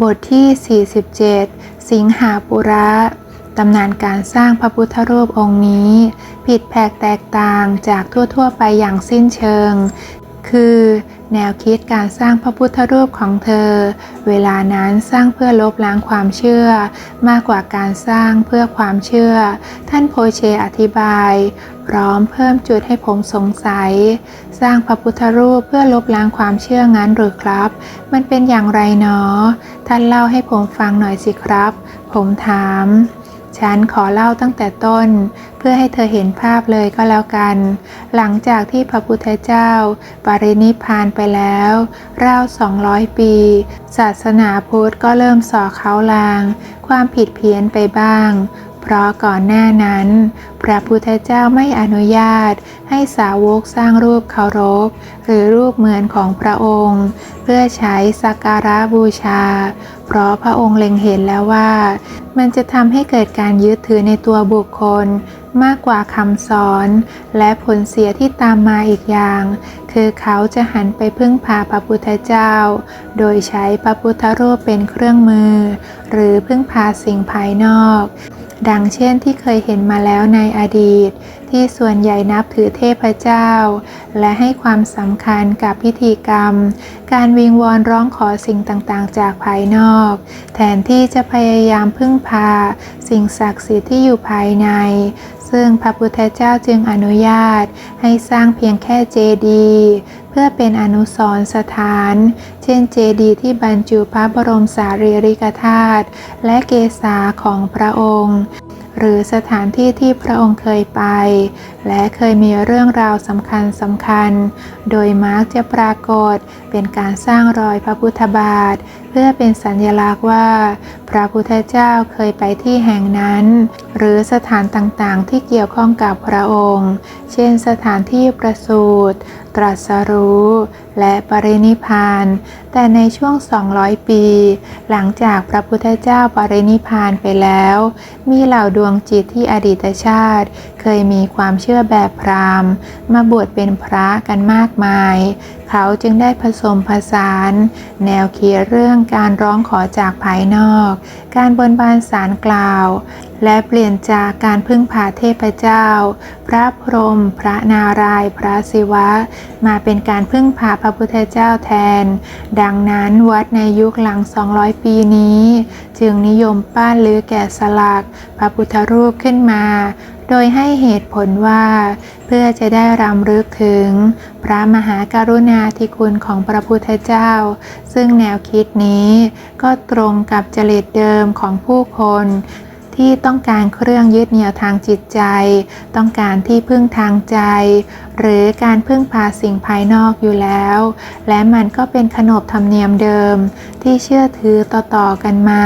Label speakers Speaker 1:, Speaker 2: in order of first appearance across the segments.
Speaker 1: บทที่ 47 สิงหาปุระ ตำนานการสร้างพระพุทธรูปองค์นี้ ผิดแผกแตกต่างจากทั่วๆไปอย่างสิ้นเชิง คือ แนวคิดการสร้างพระพุทธรูปของเธอ เวลานั้นสร้างเพื่อลบล้างความเชื่อ มากกว่าการสร้างเพื่อความเชื่อ ท่านโพเชอธิบาย พร้อมเพิ่มจุดให้ผมสงสัย สร้างพระพุทธรูปเพื่อลบล้างความเชื่องั้นหรือครับ มันเป็นอย่างไรหนอท่านเล่าให้ผมฟังหน่อยสิครับ ผมถาม ฉันขอเล่าตั้งแต่ต้น พื่อให้เธอเห็นภาพเลยก็แล้วกัน หลังจากที่พระพุทธเจ้า ปรินิพพานไปแล้วราว 200 ปี ศาสนาพุทธก็เริ่มส่อเขาลาง ความผิดเพี้ยนไปบ้าง เพราะก่อนหน้านั้น พระพุทธเจ้าไม่อนุญาต ให้สาวกสร้างรูปเคารพ หรือรูปเหมือนของพระองค์ เพื่อใช้สักการะบูชา เพราะพระองค์เล็งเห็นแล้วว่า มันจะทำให้เกิดการยึดถือในตัวบุคคล มากกว่าคำสอน และผลเสียที่ตามมาอีกอย่าง คือเขาจะหันไปพึ่งพาพระพุทธเจ้า โดยใช้พระพุทธรูปเป็นเครื่องมือ หรือพึ่งพาสิ่งภายนอก ดังเช่นที่เคยเห็นมาแล้วในอดีต ที่ส่วนใหญ่นับถือเทพเจ้า และให้ความสำคัญกับพิธีกรรม การวิงวอนร้องขอสิ่งต่างๆ จากภายนอก แทนที่จะพยายามพึ่งพา สิ่งศักดิ์สิทธิ์ที่อยู่ภายในซึ่งพระพุทธเจ้าจึงอนุญาตให้สร้างเพียงแค่เจดีย์เพื่อเป็นอนุสรณ์สถาน เช่นเจดีย์ที่บรรจุพระบรมสารีริกธาตุและเกศาของพระองค์ หรือสถานที่ที่พระองค์เคยไป และเคยมีเรื่องราวสำคัญสำคัญ โดยมักจะปรากฏเป็นการสร้างรอยพระพุทธบาท เพื่อเป็นสัญลักษณ์ว่า พระพุทธเจ้าเคยไปที่แห่งนั้น หรือสถานต่างๆ ที่เกี่ยวข้องกับพระองค์ เช่นสถานที่ประสูติตรัสรู้ และปรินิพาน แต่ในช่วง 200 ปี หลังจากพระพุทธเจ้าปรินิพานไปแล้ว มีเหล่าดวงจิตที่อดีตชาติ เคยมีความเชื่อแบบพราหมณ์ มาบวชเป็นพระกันมากมาย เขาจึงได้ผสมผสาน แนวคิดเรื่องการร้องขอจากภายนอก การบนบานสารกล่าว และเปลี่ยนจากการพึ่งพาเทพเจ้า พระพรหมพระนารายณ์พระศิวะ มาเป็นการพึ่งพาพระพุทธเจ้าแทน ดังนั้นวัดในยุคหลัง 200 ปีนี้ จึงนิยมปั้นหรือแกะสลัก พระพุทธรูปขึ้นมา โดยให้เหตุผลว่า เพื่อจะได้รำลึกถึง พระมหากรุณาธิคุณของพระพุทธเจ้า ซึ่งแนวคิดนี้ก็ตรงกับจริตเดิมของผู้คน ที่ต้องการเครื่องยึดเหนี่ยวทางจิตใจ ต้องการที่พึ่งทางใจ หรือการพึ่งพาสิ่งภายนอกอยู่แล้ว และมันก็เป็นขนบธรรมเนียมเดิม ที่เชื่อถือต่อๆกันมา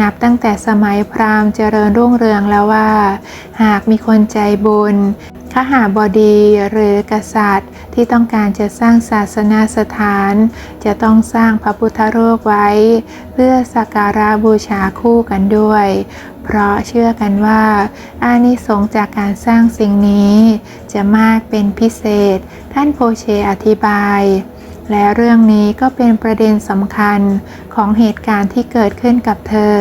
Speaker 1: นับตั้งแต่สมัยพราหมณ์เจริญรุ่งเรืองแล้วว่า หากมีคนใจบุญขหาบดีหรือกษัตริย์ที่ต้องการจะสร้างศาสนาสถาน จะต้องสร้างพระพุทธรูปไว้ เพื่อสักการะบูชาคู่กันด้วย เพราะเชื่อกันว่า อานิสงส์จากการสร้างสิ่งนี้ จะมากเป็นพิเศษ ท่านโพเชอธิบาย และเรื่องนี้ก็เป็นประเด็นสำคัญของเหตุการณ์ที่เกิดขึ้นกับเธอ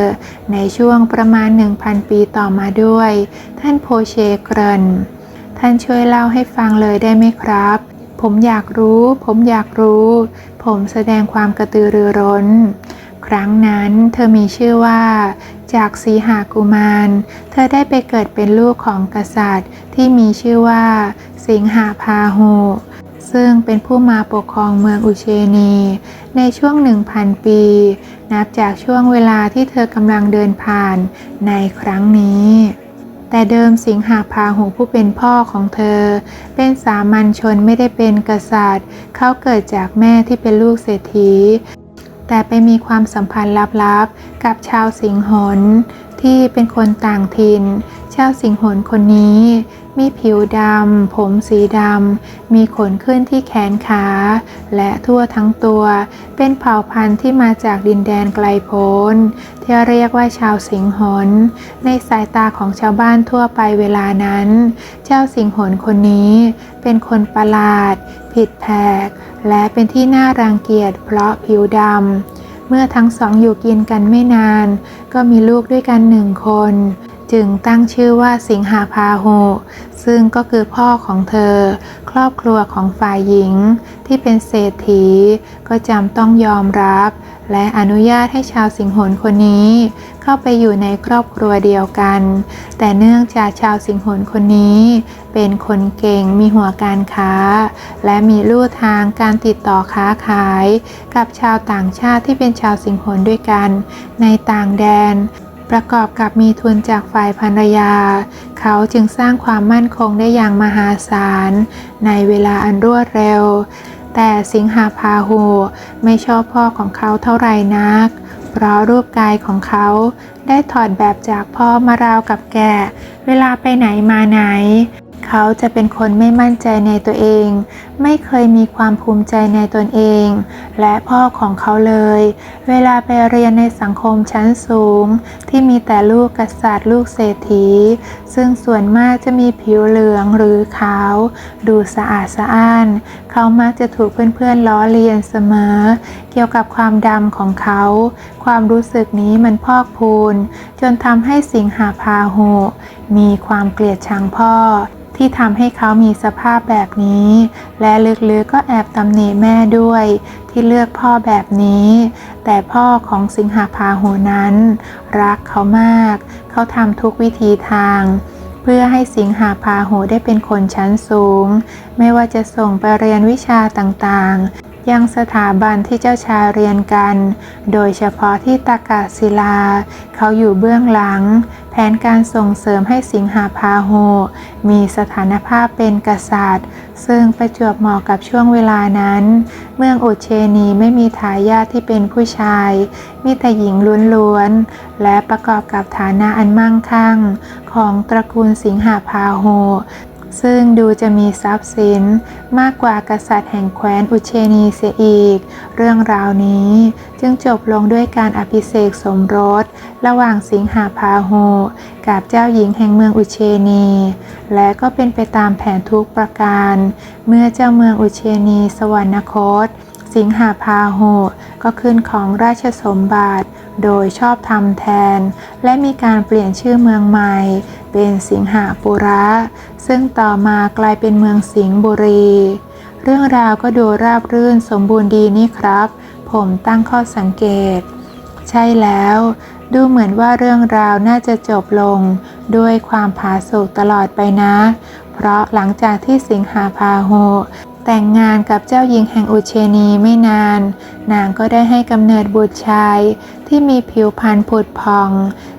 Speaker 1: ในช่วงประมาณ 1,000 ปีต่อมาด้วย ท่านโพเชเกรินท่านช่วยเล่าให้ฟังเลยได้ไหมครับ ผมอยากรู้ ผมอยากรู้ ผมแสดงความกระตือรือร้น ครั้งนั้นเธอมีชื่อว่า จากสีหากุมาร เธอได้ไปเกิดเป็นลูกของกษัตริย์ที่มีชื่อว่า สิงหาพาหุซึ่งเป็นผู้มาปกครองเมืองอุเชนี ในช่วง 1,000 ปี นับจากช่วงเวลาที่เธอกำลังเดินผ่านในครั้งนี้ แต่เดิมสิงหาพาหูผู้เป็นพ่อของเธอ เป็นสามัญชนไม่ได้เป็นกษัตริย์ เขาเกิดจากแม่ที่เป็นลูกเศรษฐี แต่ไปมีความสัมพันธ์ลับๆ กับชาวสิงหนที่เป็นคนต่างถิ่น ชาวสิงหนคนนี้ มีผิวดำ ผมสีดำ มีขนขึ้นที่แขนขา และทั่วทั้งตัว เป็นเผ่าพันธุ์ที่มาจากดินแดนไกลโพ้น ที่เรียกว่าชาวสิงหน ในสายตาของชาวบ้านทั่วไปเวลานั้น เจ้าสิงหนคนนี้ เป็นคนประหลาด ผิดแผก และเป็นที่น่ารังเกียจเพราะผิวดำ เมื่อทั้งสองอยู่กินกันไม่นาน ก็มีลูกด้วยกันหนึ่งคน จึงตั้งชื่อว่าสิงหาพาหุ ซึ่งก็คือพ่อของเธอ ครอบครัวของฝ่ายหญิงที่เป็นเศรษฐี ก็จำต้องยอมรับ และอนุญาตให้ชาวสิงหนคนนี้เข้าไปอยู่ในครอบครัวเดียวกัน แต่เนื่องจากชาวสิงหนคนนี้ เป็นคนเก่งมีหัวการค้า และมีลู่ทางการติดต่อค้าขาย กับชาวต่างชาติที่เป็นชาวสิงหนด้วยกัน ในต่างแดนประกอบกับมีทุนจากฝ่ายภรรยา เขาจึงสร้างความมั่นคงได้อย่างมหาศาล ในเวลาอันรวดเร็ว แต่สิงหาพาหูไม่ชอบพ่อของเขาเท่าไหร่นัก เพราะรูปกายของเขาได้ถอดแบบจากพ่อมาราวกับแก่ เวลาไปไหนมาไหน เขาจะเป็นคนไม่มั่นใจในตัวเอง ไม่เคยมีความภูมิใจในตนเอง และพ่อของเขาเลย เวลาไปเรียนในสังคมชั้นสูง ที่มีแต่ลูกกษัตริย์ลูกเศรษฐี ซึ่งส่วนมากจะมีผิวเหลืองหรือขาว ดูสะอาดสะอ้าน เขามักจะถูกเพื่อนๆล้อเลียนเสมอ เกี่ยวกับความดำของเขา ความรู้สึกนี้มันพอกพูน จนทำให้สิงหาพาหุมีความเกลียดชังพ่อ ที่ทำให้เขามีสภาพแบบนี้ และลึกๆก็แอบตำหนิแม่ด้วย ที่เลือกพ่อแบบนี้ แต่พ่อของสิงหาพาหุนั้น รักเขามาก เขาทำทุกวิธีทางเพื่อให้สิงหาพาหุได้เป็นคนชั้นสูง ไม่ว่าจะส่งไปเรียนวิชาต่างๆ ยังสถาบันที่เจ้าชายเรียนกัน โดยเฉพาะที่ตากาศิลา เขาอยู่เบื้องหลัง แผนการส่งเสริมให้สิงหาพาหุมีสถานภาพเป็นกษัตริย์ ซึ่งประจวบเหมาะกับช่วงเวลานั้น เมืองอุเชนีไม่มีทายาทที่เป็นผู้ชาย มีแต่หญิงล้วนๆ และประกอบกับฐานะอันมั่งคั่ง ของตระกูลสิงหาพาหุ ซึ่งดูจะมีทรัพย์สินมากกว่ากษัตริย์แห่งแคว้นอุเชนีเสียอีก เรื่องราวนี้จึงจบลงด้วยการอภิเษกสมรส ระหว่างสิงหาพาโหกับเจ้าหญิงแห่งเมืองอุเชนี และก็เป็นไปตามแผนทุกประการ เมื่อเจ้าเมืองอุเชนีสวรรคต สิงหาพาโหก็ขึ้นของราชสมบัติ โดยชอบทำแทน และมีการเปลี่ยนชื่อเมืองใหม่ เป็นสิงหาปุระ ซึ่งต่อมากลายเป็นเมืองสิงห์บุรี เรื่องราวก็ดูราบรื่นสมบูรณ์ดีนี่ครับ ผมตั้งข้อสังเกต ใช่แล้ว ดูเหมือนว่าเรื่องราวน่าจะจบลง ด้วยความผาสุกตลอดไปนะ เพราะหลังจากที่สิงหาพาหุ แต่งงานกับเจ้าหญิงแห่งอุเชนีไม่นาน นางก็ได้ให้กำเนิดบุตรชายที่มีผิวพรรณผุดพอง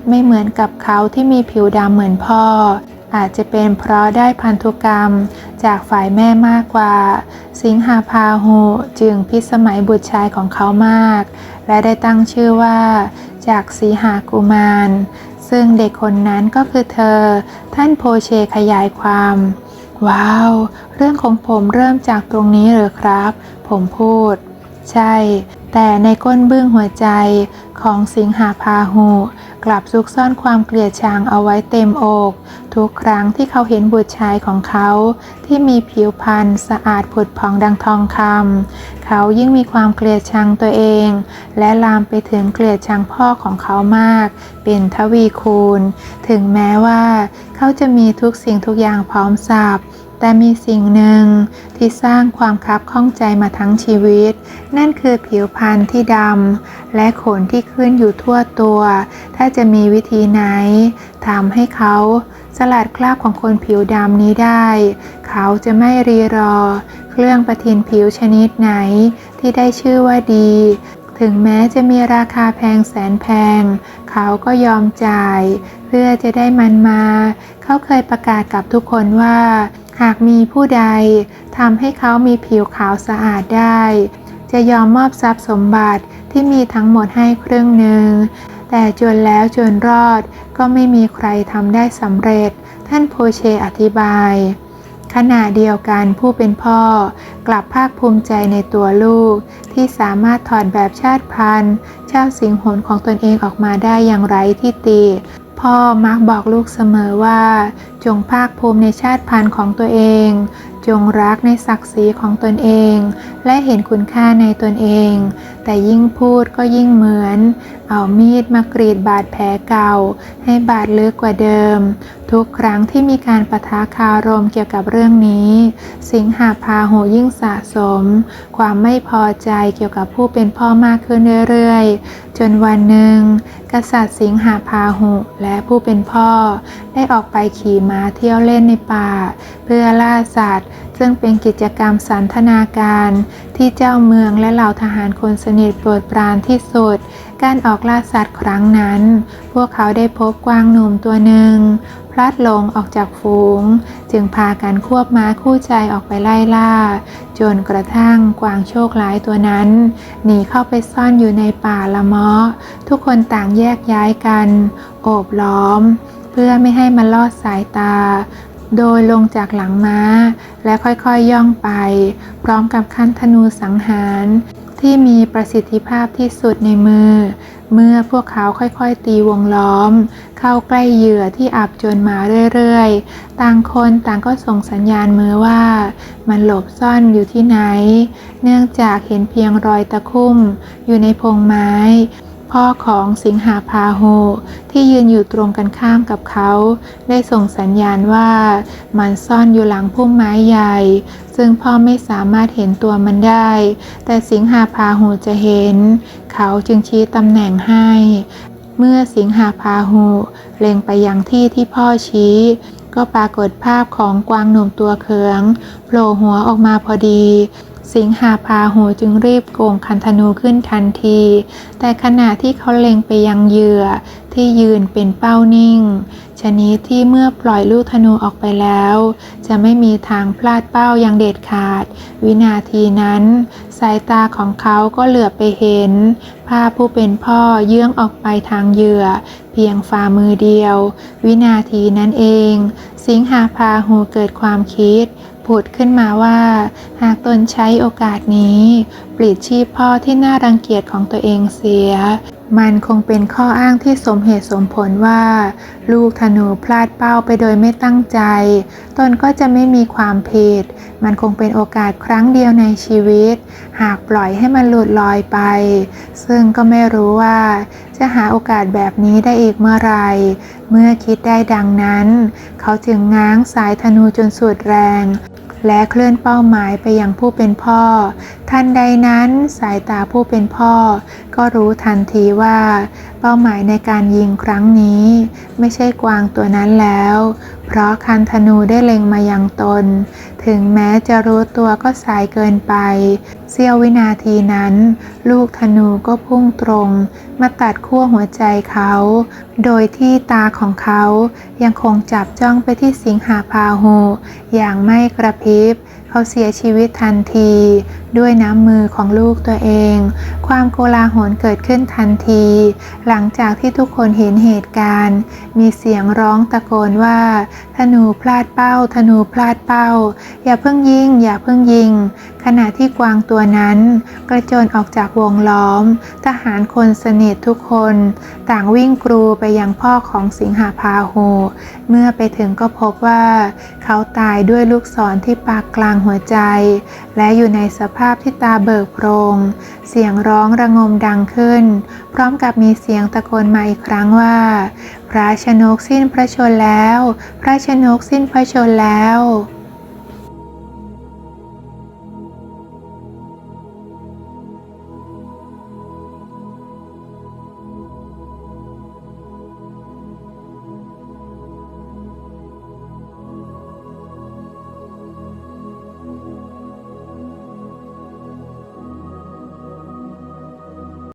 Speaker 1: ไม่เหมือนกับเขาที่มีผิวดำเหมือนพ่อ อาจจะเป็นเพราะได้พันธุกรรมจากฝ่ายแม่มากกว่า สิงหาพาหุจึงพิสมัยบุตรชายของเขามาก และได้ตั้งชื่อว่า จากสีหากุมาร ซึ่งเด็กคนนั้นก็คือเธอ ท่านโพเชขยายความ ว้าว เรื่องของผมเริ่มจากตรงนี้เหรอครับ ผมพูด ใช่ แต่ในก้นบึ้งหัวใจของสิงหาพาหุ กลับซุกซ่อนความเกลียดชังเอาไว้เต็มอก ทุกครั้งที่เขาเห็นบุตรชายของเขา ที่มีผิวพรรณสะอาดผุดผ่องดังทองคำเขายิ่งมีความเกลียดชังตัวเอง และลามไปถึงเกลียดชังพ่อของเขามาก เป็นทวีคูณ ถึงแม้ว่า เขาจะมีทุกสิ่งทุกอย่างพร้อมสับ แต่มีสิ่งหนึ่งที่สร้างความคับข้องใจมาทั้งชีวิต นั่นคือผิวพรรณที่ดำและขนที่ขึ้นอยู่ทั่วตัว ถ้าจะมีวิธีไหนทำให้เขาสลัดคราบของคนผิวดำนี้ได้ เขาจะไม่รีรอ เครื่องประทินผิวชนิดไหนที่ได้ชื่อว่าดี ถึงแม้จะมีราคาแพงแสนแพง เขาก็ยอมจ่าย เพื่อจะได้มันมา เขาเคยประกาศกับทุกคนว่า หากมีผู้ใดทำให้เขามีผิวขาวสะอาดได้ จะยอมมอบทรัพย์สมบัติที่มีทั้งหมดให้ครึ่งหนึ่ง แต่จนแล้วจนรอดก็ไม่มีใครทำได้สำเร็จ ท่านโพเชอธิบาย ขณะเดียวกันผู้เป็นพ่อ กลับภาคภูมิใจในตัวลูก ที่สามารถถอดแบบชาติพันธุ์ เจ้าสิงหนของตนเองออกมาได้อย่างไร้ที่ติ พ่อมักบอกลูกเสมอว่า จงภาคภูมิในชาติพันธุ์ของตัวเองจจงรักในศักดิ์ศรีของตนเอง และเห็นคุณค่าในตนเอง แต่ยิ่งพูดก็ยิ่งเหมือน เอามีดมากรีดบาดแผลเก่า ให้บาดลึกกว่าเดิมทุกครั้งที่มีการประทะคารมเกี่ยวกับเรื่องนี้ สิงหาพาโหยิ่งสะสม ความไม่พอใจเกี่ยวกับผู้เป็นพ่อมากขึ้นเรื่อยๆ จนวันหนึ่ง กษัตริย์สิงหาพาหุและผู้เป็นพ่อ ได้ออกไปขี่ม้าเที่ยวเล่นในป่า เพื่อล่าสัตว์ ซึ่งเป็นกิจกรรมสันทนาการ ที่เจ้าเมืองและเหล่าทหารคนสนิทโปรดปรานที่สุด การออกล่าสัตว์ครั้งนั้น พวกเขาได้พบกวางหนุ่มตัวหนึ่ง พลัดหลงออกจากฝูง จึงพากันควบม้าคู่ใจออกไปไล่ล่า จนกระทั่งกวางโชคร้ายตัวนั้น หนีเข้าไปซ่อนอยู่ในป่าละเมาะ ทุกคนต่างแยกย้ายกัน โอบล้อม เพื่อไม่ให้มันลอดสายตา โดยลงจากหลังม้า และค่อยๆยย่องไป พร้อมกับขั้นธนูสังหารที่มีประสิทธิภาพที่สุดในมือ เมื่อพวกเขาค่อยๆ ตีวงล้อม เข้าใกล้เหยื่อที่อับจนมาเรื่อยๆ ต่างคนต่างก็ส่งสัญญาณมือว่า มันหลบซ่อนอยู่ที่ไหน เนื่องจากเห็นเพียงรอยตะคุ่ม อยู่ในพงไม้ พ่อของสิงหาพาโหที่ยืนอยู่ตรงกันข้ามกับเขา ได้ส่งสัญญาณว่า มันซ่อนอยู่หลังพุ่มไม้ใหญ่ ซึ่งพ่อไม่สามารถเห็นตัวมันได้ แต่สิงหาพาหูจะเห็น เขาจึงชี้ตำแหน่งให้ เมื่อสิงหาพาหูเล็งไปยังที่ที่พ่อชี้ ก็ปรากฏภาพของกวางหนุ่มตัวเขืองโผล่หัวออกมาพอดี สิงหาพาหูจึงรีบโกงคันธนูขึ้นทันที แต่ขณะที่เขาเล็งไปยังเหยื่อที่ยืนเป็นเป้านิ่ง ชนิดที่เมื่อปล่อยลูกธนูออกไปแล้ว จะไม่มีทางพลาดเป้าอย่างเด็ดขาด วินาทีนั้น สายตาของเขาก็เหลือบไปเห็น ภาพผู้เป็นพ่อเยื้องออกไปทางเหยื่อ เพียงฝ่ามือเดียว วินาทีนั้นเอง สิงหาพาหูเกิดความคิดผุดขึ้นมาว่า หากตนใช้โอกาสนี้ ปลิดชีพพ่อที่น่ารังเกียจของตัวเองเสีย มันคงเป็นข้ออ้างที่สมเหตุสมผลว่า ลูกธนูพลาดเป้าไปโดยไม่ตั้งใจ ตนก็จะไม่มีความผิด มันคงเป็นโอกาสครั้งเดียวในชีวิต หากปล่อยให้มันหลุดลอยไป ซึ่งก็ไม่รู้ว่า จะหาโอกาสแบบนี้ได้อีกเมื่อไร เมื่อคิดได้ดังนั้น เขาจึงง้างสายธนูจนสุดแรง และเคลื่อนเป้าหมายไปยังผู้เป็นพ่อ ทันใดนั้นสายตาผู้เป็นพ่อ ก็รู้ทันทีว่า เป้าหมายในการยิงครั้งนี้ ไม่ใช่กวางตัวนั้นแล้ว เพราะคันธนูได้เล็งมายังตน ถึงแม้จะรู้ตัวก็สายเกินไป เสี้ยววินาทีนั้น ลูกธนูก็พุ่งตรง มาตัดขั้วหัวใจเขา โดยที่ตาของเขายังคงจับจ้องไปที่สิงหาพาหูอย่างไม่กระพริบ เขาเสียชีวิตทันที ด้วยน้ำมือของลูกตัวเอง ความโกลาหลเกิดขึ้นทันที หลังจากที่ทุกคนเห็นเหตุการณ์ มีเสียงร้องตะโกนว่า ธนูพลาดเป้า ธนูพลาดเป้า อย่าเพิ่งยิง อย่าเพิ่งยิง ขณะที่กวางตัวนั้น กระโจนออกจากวงล้อม ทหารคนสนิททุกคน ต่างวิ่งกรูไปยังพ่อของสิงหาพาโหเมื่อไปถึงก็พบว่า เขาตายด้วยลูกศรที่ปากกลางหัวใจ และอยู่ในสภาพที่ตาเบิกโพรง เสียงร้องระงมดังขึ้น พร้อมกับมีเสียงตะโกนมาอีกครั้งว่า พระชนกสิ้นพระชนแล้ว พระชนกสิ้นพระชนแล้ว